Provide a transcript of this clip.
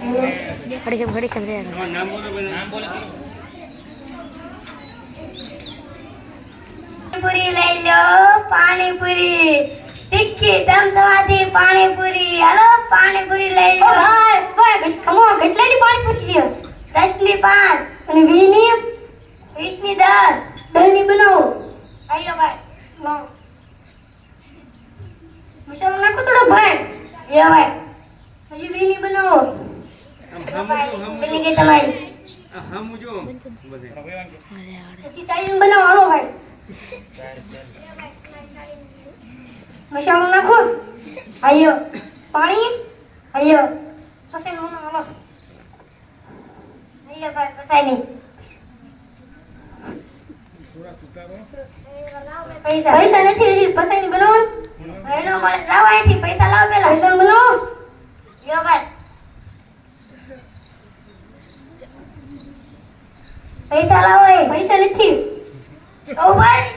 ઘડી ઘડી કેમ રે નામ બોલો નામ બોલો પાણીપુરી લઈ લો પાણીપુરી ટિક્કી દવાથી પાણીપુરી હાલો પાણીપુરી લઈ લો ભાઈ ભાઈ કમો કેટલાની પાણીપુરી છે દસની પાંચ અને વીસની વીસની દસ દસની બનાવો લઈ લો ભાઈ લો મસાલો નાખો થોડો ભાઈ લ્યો ભાઈ હજી વીની બનાવો જો. ગઈ તમારી? હા હામું જો. પછી હાલો ભાઈ. મસાલો નાખો. આયો. પાણી? આયો. પછી નો, હાલો આયો ભાઈ પસાઈ નહીં પૈસા. નથી પસાઈ નહીં બનાવો એનો મળે. લાવો પૈસા લાવ પેલા. પૈસા બનાવો. લ્યો ભાઈ. પૈસા લાવો એ. પૈસા નથી. ઓ ભાઈ ઓ